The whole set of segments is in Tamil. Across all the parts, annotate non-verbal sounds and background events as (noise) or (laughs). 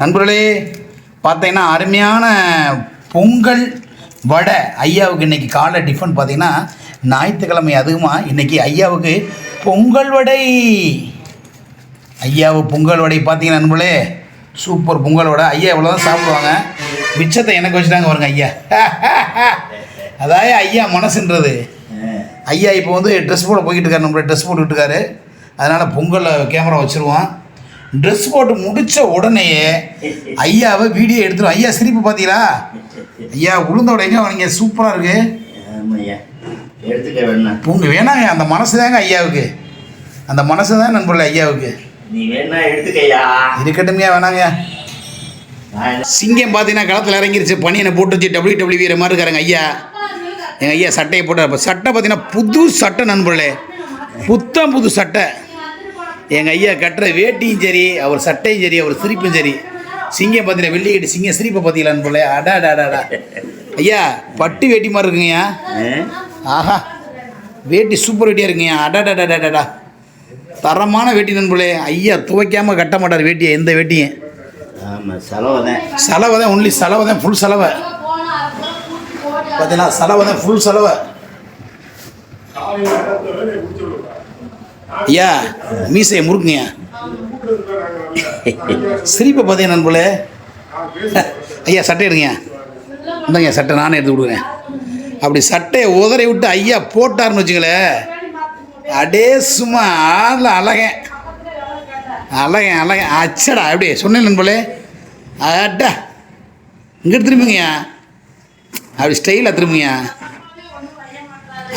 நண்பர்களே பார்த்தீங்கன்னா அருமையான பொங்கல் வடை ஐயாவுக்கு இன்னைக்கு காலை டிஃபன் பார்த்தீங்கன்னா ஞாயிற்றுக்கிழமை அதிகமாக இன்றைக்கி ஐயாவுக்கு பொங்கல் வடை. ஐயாவு பொங்கல் வடை பார்த்தீங்கன்னா நண்பர்களே சூப்பர் பொங்கல் வடை. ஐயா இவ்வளோ தான் சாப்பிடுவாங்க. மிச்சத்தை எனக்கு வச்சுட்டாங்க பாருங்க ஐயா. (laughs) அதாவது ஐயா மனசுன்றது. ஐயா இப்போ வந்து ட்ரெஸ் போட போய்கிட்டு இருக்காரு நம்மள ட்ரெஸ் போட்டுக்கிட்டு இருக்காரு. அதனால் பொங்கலில் கேமரா வச்சுருவோம். ட்ரெஸ் போட்டு முடித்த உடனேயே ஐயாவை வீடியோ எடுத்துருவோம் ஐயா சிரிப்பு பார்த்தீங்களா ஐயா உளுந்த உடைங்க அவங்க சூப்பராக இருக்கு. எடுத்துக்க வேணா. பொங்க வேணாங்க. அந்த மனசு தாங்க ஐயாவுக்கு. அந்த மனசு தான் நண்பர்களே ஐயாவுக்கு. நீ வேணா எடுத்துக்கய்யா இருக்கட்டும்யா வேணாங்க. சிங்கம் பார்த்தீங்கன்னா களத்தில் இறங்கிருச்சு. பனியனை போட்டு வச்சு டபிள்யூ டபிள்யூ வீர மாதிரி இருக்காருங்க ஐயா. எங்கள் ஐயா சட்டையை போட்டார். சட்டை பார்த்தீங்கன்னா புது சட்டை நண்பர்களே. புத்தம் புது சட்டை. எங்கள் ஐயா கட்டுற வேட்டியும் சரி அவர் சட்டையும் சரி அவர் சிரிப்பும் சரி. சிங்கம் பார்த்தீங்கன்னா வெள்ளி கட்டி சிங்கம் சிரிப்பை பார்த்தீங்களா நண்பர்களே அடா அடா அடா, அடா. ஐயா பட்டு வேட்டி மாதிரி இருக்குங்கய்யா? ஆஹா வேட்டி சூப்பர் வேட்டியாக இருக்குங்கய்யா அடாடாடாடாடா தரமான வேட்டி நண்பர்களே ஐயா துவைக்காமல் கட்ட மாட்டார் வேட்டியை எந்த வேட்டியும். ஆமா செலவு தான். செலவை தான் ஒன்லி செலவை தான் ஃபுல் செலவை. பார்த்தீங்கன்னா செலவை தான் ஃபுல் செலவை. ஐயா மீசையை முறுக்குங்கய்யா சிரிப்பை பார்த்தீங்க நண்பர்களே. ஐயா சட்டை எடுங்க. இந்தாங்க சட்டை நானே எடுத்து கொடுக்குறேன். அப்படி சட்டையை உதறி விட்டு ஐயா போட்டாருன்னு வச்சுங்களேன் அடே சும்மா ஆள் அழகன். அழகன் அழகன். அச்சடா அப்படி சொன்னேன் நண்பர்களே. அட்டா. இங்கே திரும்புங்கய்யா அப்படி ஸ்டைலாக திரும்புங்கய்யா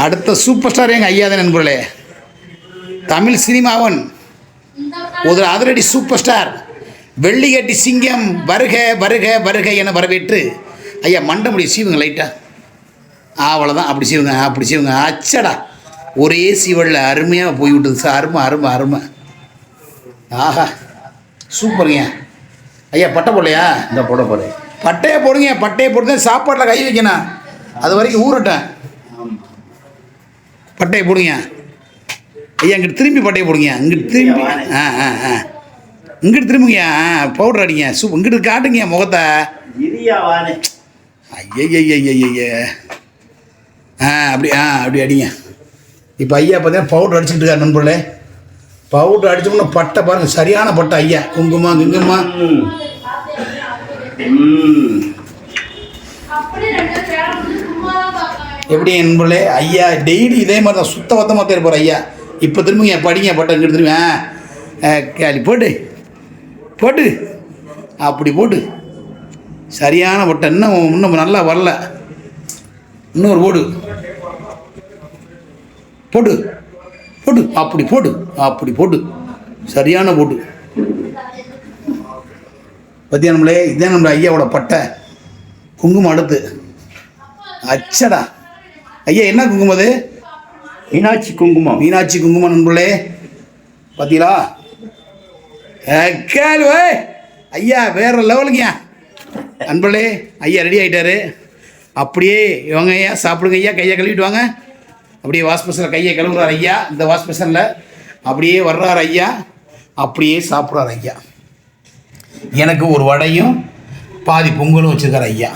அடுத்த சூப்பர் ஸ்டார் எங்கள் ஐயா தான் நண்பர்களே. தமிழ் சினிமாவன். ஒரு அதிரடி சூப்பர் ஸ்டார் வெள்ளிக்கட்டி சிங்கம் வருக வருக வருக என வரவேற்று. ஐயா மண்டமுடி சீவுங்க லைட்டாக அவ்வளோதான் அப்படி சீவுங்க அப்படி சீவுங்க. அச்சடா. ஒரே சீவலில் அருமையாக போய் விட்டுது சார். அருமை அருமை அருமை. ஆஹா சூப்பருங்க ஐயா பட்டை போடலையா? இந்த போட போறேன். பட்டையை போடுங்க பட்டையை போட்டு சாப்பாட்டில் கை வைக்கணும். அது வரைக்கும் ஊறட்டேன் பட்டையை போடுங்க. ஐயா இங்கிட்டு திரும்பி பட்டையை போடுங்க இங்கிட்டு திரும்பி ஆ ஆ ஆ. இங்கிட்டு திரும்புங்க ஆ பவுடர் அடிங்க சூப் இங்கிட்டு காட்டுங்க முகத்தை. ஐயய்யய்யய்யய்ய ஆ அப்படி ஆ அப்படி அடிங்க. இப்போ ஐயா பார்த்தீங்கன்னா பவுடர் அடிச்சுட்டு இருக்காரு நண்பர்களே. பவுடர் அடிச்சோம்னா பட்டை பாருங்க சரியான பட்டை ஐயா. குங்குமம் குங்குமம். ம். ம். எப்படி நண்பர்களே? ஐயா டெய்லி இதே மாதிரி தான் சுத்த வத்தமாக இருப்பார் ஐயா. இப்போ திரும்பிங்க படிங்க பட்டை இங்கிட்டு திரும்பி கேளி போட்டு போட்டு அப்படி போட்டு. சரியான பட்டை இன்னும் இன்னும் நல்லா வரல. இன்னொரு போடு. போட்டு போட்டு அப்படி போட்டு அப்படி போட்டு சரியான போட்டு. பத்தியா நம்மளே இதே நம்மள ஐயாவோட பட்டை. குங்குமம் அடுத்து. அச்சடா. ஐயா என்ன குங்குமம் அது? மீனாட்சி குங்குமம். மீனாட்சி குங்குமம் நண்பர்களே பார்த்தீங்களா கேள் ஐயா வேற லெவலுங்கய்யா நண்பர்களே ஐயா ரெடி ஆகிட்டாரு அப்படியே இவங்க ஐயா சாப்பிடுங்க ஐயா கையை கழுவிட்டு வாங்க. அப்படியே வாஷ்பேஷனில் கையை கழுவுறாரு ஐயா இந்த வாஷ்பேஷனில் அப்படியே வர்றாரு ஐயா அப்படியே சாப்பிட்றாரு ஐயா. எனக்கு ஒரு வடையும் பாதி பொங்கலும் வச்சுருக்கார் ஐயா.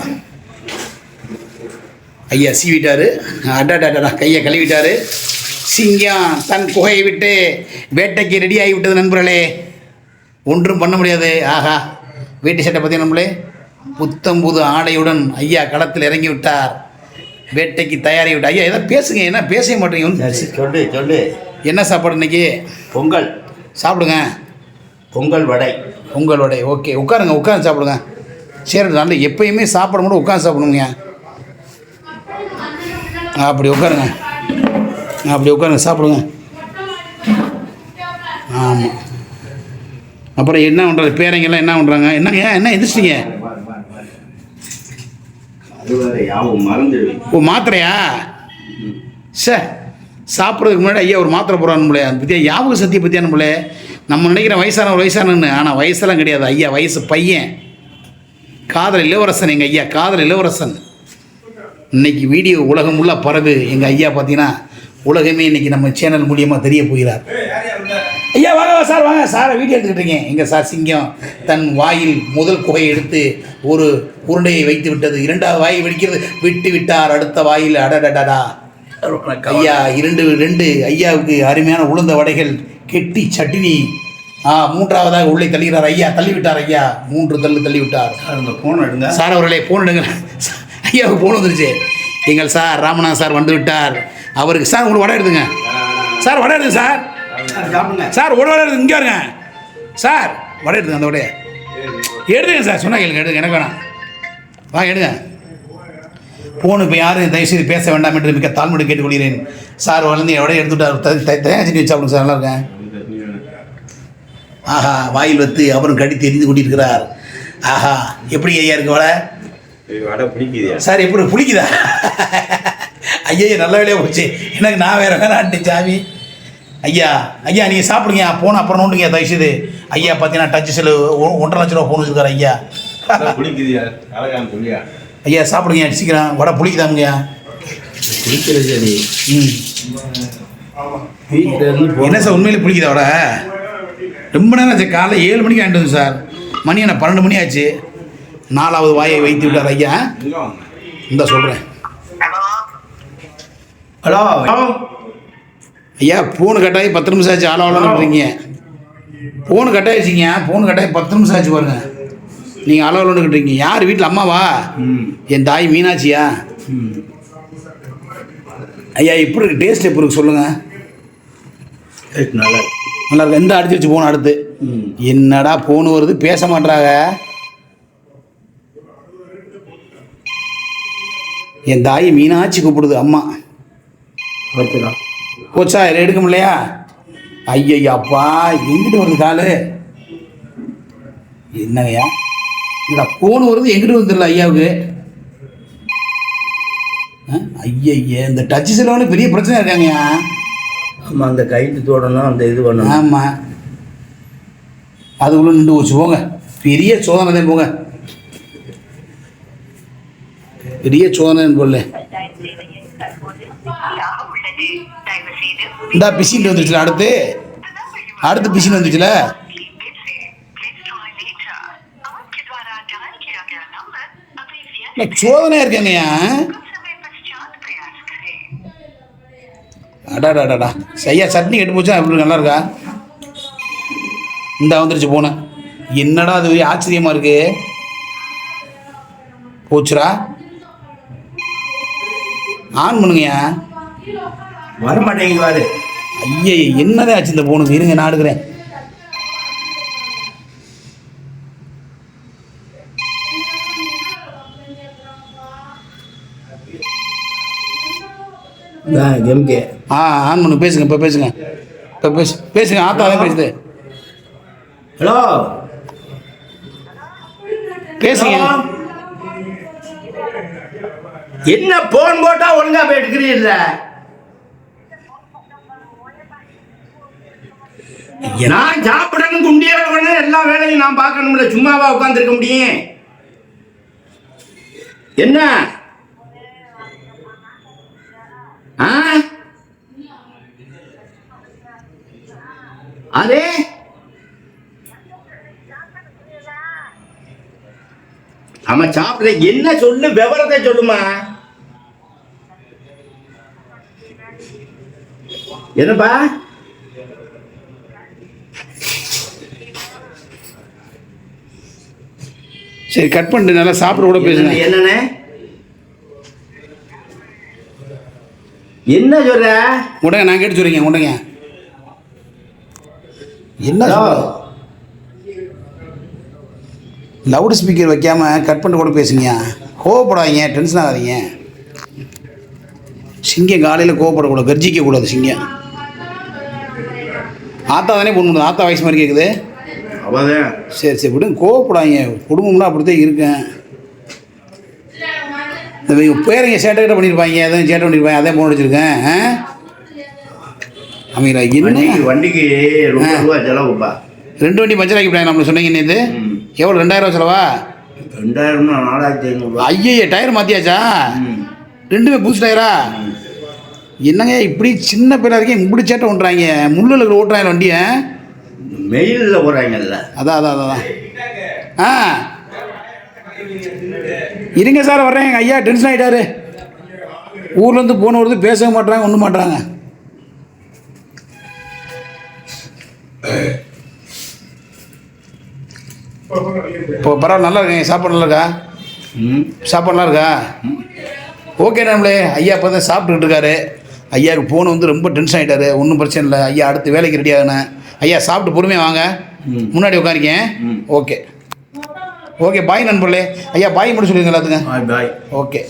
ஐயா சீவிட்டாரு. அடாடாடா கையை கழுவிட்டாரு. சிங்கம் தன் குகையை விட்டு வேட்டைக்கு ரெடி ஆகிவிட்டது நண்பர்களே. ஒன்றும் பண்ண முடியாது. ஆஹா வேட்டி சட்டை பற்றி நம்மளே புத்தம் புது ஆடையுடன் ஐயா களத்தில் இறங்கி விட்டார். வேட்டைக்கு தயாராகி விட்டார். ஐயா எதாவது பேசுங்க. என்ன பேச மாட்டேங்க சொல்லு சொல்லு. என்ன சாப்பாடு இன்னைக்கு? பொங்கல். சாப்பிடுங்க. பொங்கல் வடை. உங்களோட ஓகே உட்காருங்க உட்காந்து சாப்பிடுங்க. சரி நல்ல எப்பயுமே சாப்பிடும் கூட உட்காந்து சாப்பிடுங்க அப்படி உட்காருங்க. அப்படி உட்காருங்க. சாப்பிடுங்க. ஆமாம் அப்புறம் என்ன பண்ணுறது பேரங்கெல்லாம் என்ன பண்ணுறாங்க என்னங்க என்ன மறந்துடுவேன் ஓ மாத்திரையா? சே சாப்பிட்றதுக்கு முன்னாடி ஐயா ஒரு மாத்திரை போடுறானுங்களே அது பற்றியா ஞாபக சக்தியை பற்றியா நம்மளே நம்ம நினைக்கிற வயசான ஒரு வயசானன்னு ஆனால் வயசெல்லாம் கிடையாது ஐயா. வயசு பையன். காதல் இளவரசன் எங்கள் ஐயா. காதல் இளவரசன். இன்னைக்கு வீடியோ உலகம் ஃபுல்லாக பரவு. எங்கள் ஐயா பார்த்தீங்கன்னா உலகமே இன்னைக்கு நம்ம சேனல் மூலியமாக தெரிய போகிறார். ஐயா வாங்க வா சார் வாங்க. சாரை வீடியோ எடுத்துக்கிட்டு இருக்கேன். எங்க சார் சிங்கம் தன் வாயில் முதல் குகையை எடுத்து ஒரு உருண்டையை வைத்து விட்டது. இரண்டாவது வாயை வெடிக்கிறது. விட்டு விட்டார் அடுத்த வாயில். அடடடடா. ஐயா இரண்டு ரெண்டு. ஐயாவுக்கு அருமையான உளுந்த வடைகள் கெட்டி சட்டினி. ஆ மூன்றாவதாக உள்ளே தள்ளுகிறார். ஐயா தள்ளி விட்டார் ஐயா. மூன்று தள்ளு தள்ளி விட்டார் அந்த போன் எடுங்க. சார் அவர்களே ஃபோன் எடுங்க. ஐயாவுக்கு ஃபோன் வந்துருச்சு. எங்கள் சார் ராமநாத் சார் வந்து விட்டார். அவருக்கு சார் உங்களுக்கு வடை எடுத்துங்க. சார் வடை எடுங்க சார். சார் ஒரு வடை எடுத்து இங்கே வருங்க. சார் வடை எடுத்துங்க அந்த வடையை. எடுத்துங்க சார். சொன்னா கேளுங்க எடுங்க எனக்கு வேணாம். வாங்க எடுங்க. ஃபோன் இப்போ யாரும் தயவுசெய்து பேச வேண்டாம் என்று மிக தாழ்மையோடு கேட்டுக்கொள்கிறேன். சார் வளர்ந்து என் வடையை எடுத்துவிட்டார் தயார் செஞ்சு வச்சு சார் நல்லா இருக்கேன். ஆஹா வாயில் வைத்து அவரும் கடி தெரிந்து கொண்டிருக்கிறார். ஆஹா எப்படி ஐயா இருக்கு பிடிக்குது சார் எப்படி பிடிக்குதா ஐயா நல்ல வேலையாக போச்சு. எனக்கு நான் வேற வேணான்ட்டு சாமி. ஐயா ஐயா நீங்கள் சாப்பிடுங்க. போன அப்புறம் நோண்டுங்க தயவுசெய்து. ஐயா பார்த்தீங்கன்னா டச் செல்லு ஒ- ஒன்றரை லட்ச ரூபா ஃபோன் வச்சுருக்காரு ஐயா. ஐயா சாப்பிடுங்க சீக்கிரம் வடை இருந்து என்ன சார் உண்மையிலே பிடிக்குதா வடை? ரொம்ப நேரம் ஆச்சு. காலைல ஏழு மணிக்கு வந்து சார். மணி என்ன பன்னெண்டு மணி ஆச்சு. நாலாவது வாயை வைத்து விட்டார் ஐயா. இந்த சொல்கிறேன் ஹலோ. ஐயா ஃபோனு கட்டாயி பத்து நிமிஷம் ஆச்சு ஆளவலன்றீங்க ஃபோனு கட்டாயிடுச்சிங்க ஃபோனு கட்டாயி பத்து நிமிஷம் ஆச்சு பாருங்க. நீங்கள் ஆளவலன்னுக்கிட்டீங்க யார் வீட்டில் அம்மாவா? என் தாய் மீனாட்சியா? ஐயா எப்படி இருக்கு? டேஸ்ட் எப்படி இருக்கு சொல்லுங்கள் நல்லா. நல்லா இருக்கு. எந்த அடிச்சு வச்சு போகணும் அடுத்து. என்னடா ஃபோனு வருது? பேச மாட்றாங்க. என் தாய் மீனாட்சி கூப்பிடுது அம்மா. போச்சா எடுக்க முடியலையா? ஐயய்யாப்பா எங்கிட்டு வருது காலு? என்னங்கய்யா? இல்லடா ஃபோன் வருது எங்கிட்டு வந்துடல ஐயாவுக்கு? ஐயய்ய இந்த டச் செலவுன்னு பெரிய பிரச்சனை இருக்காங்கய்யா. ஆமாம் அந்த கைட்டு தோடணும் அந்த இது பண்ணணும். ஆமாம் அதுக்குள்ளே நின்று போச்சு போங்க. பெரிய சோதனை தான் போங்க. பெரிய சோதனை போல. இந்தா பிசின்னு வந்துச்சுல அடுத்து. அடுத்து பிசின்னு வந்துச்சுல. சோதனையா இருக்காங்கய்யா அடாடாடாடா ஐயா சட்னி கெட்டு போச்சா எப்படி நல்லா இருக்கா இந்த வந்துருச்சு போனேன் என்னடா அது ஆச்சரியமா இருக்கு? போச்சுடா. ஆன் பண்ணுங்கய்யா வர மாட்டேங்குது வாரு ஐயே என்னதான் ஆச்சு இந்த போனுக்கு இருங்க நான் எடுக்கிறேன் எம்கே ஆ ஆன் பண்ணு பேசுங்க இப்போ பேசுங்க. இப்போ பேசு பேசுங்க ஆத்தா தான் பேசுது. ஹலோ. பேசுங்க. என்ன போன் போட்டா ஒழுங்கா போய் எடுக்கிறீல்ல நான் சாப்பிடணும் குண்டியணும் எல்லா வேலையும் நான் பார்க்கணும்ல. சும்மாவா உட்காந்துருக்க முடியும். என்ன? ஆ? அதே? ஆமா சாப்பிட என்ன சொல்லு விவரத்தை சொல்லுமா? என்னப்பா? சரி கட் பண்ணிட்டு நல்லா சாப்பிட கூட பேசுங்க. என்னண்ணே என்ன சொல்ற? உடனே நான் கேட்டு சொல்றீங்க உடனே என்ன லவுட் ஸ்பீக்கர் வைக்காம கட் பண்ணிட்டு கூட பேசுங்க கோவப்படாதீங்க டென்ஷன் ஆகாதீங்க. சிங்கம் காலையில் கோவப்படக்கூடாது கர்ஜிக்க கூடாது சிங்கம். ஆத்தா தானே பொண்ணு பண்ணுது ஆத்தா வயசு மாதிரி கேட்குது சரி சரி விடுங்க. கோவப்படாதீங்க. குடும்பம்னா அப்படித்தான் இருக்கேன். இவங்க பேரங்க சேட்டை கிட்ட பண்ணியிருப்பாங்க எதுவும் சேட்டை பண்ணியிருப்பாங்க அதே போன் அடிச்சிருக்கேன் ஆ? அவங்களா என்ன? வண்டிக்கு ரெண்டு வண்டி பஞ்சர் ஆக்கி விட்டாங்க நம்மளுக்கு சொன்னீங்க ம். எவ்வளோ ரெண்டாயிரம் செலவா? ரெண்டாயிரம் நாலாயிரத்தி ஐநூறுரூவா ஐயய்ய டயர் மாற்றியாச்சா. ரெண்டுமே புதுசு டயரா? என்னங்க இப்படி சின்ன பேராக இருக்கேன் இப்படி சேட்டை பண்ணுறாங்க முள்ளில் ஓட்டுறாங்க வண்டியை. மெயிலில் போகிறாங்கல்ல அதான் அதான் அதான், ஆ. இருங்க சார் வர்றேன். எங்கள் ஐயா டென்ஷன் ஆகிட்டாரு ஊர்லேருந்து போன வருது பேசவே மாட்றாங்க ஒன்றும் மாட்றாங்க. இப்போ பரவாயில்ல நல்லா இருக்கேன் சாப்பாடு நல்லா இருக்கா? ம். சாப்பாடு நல்லா இருக்கா? ஓகே நம்மளே. ஐயா இப்போ தான் சாப்பிட்டுக்கிட்டு இருக்காரு. ஐயாவுக்கு போன வந்து ரொம்ப டென்ஷன் ஆகிட்டாரு ஒன்றும் பிரச்சனை இல்லை. ஐயா அடுத்து வேலைக்கு ரெடி ஆகணும் ஐயா சாப்பிட்டு பொறுமையாக வாங்க. முன்னாடி உட்காரிக்கேன். ஓகே. ஓகே பாய் நண்பர்களே. ஐயா பாய் மட்டும் சொல்லுங்க எல்லாத்துக்கும். Bye okay.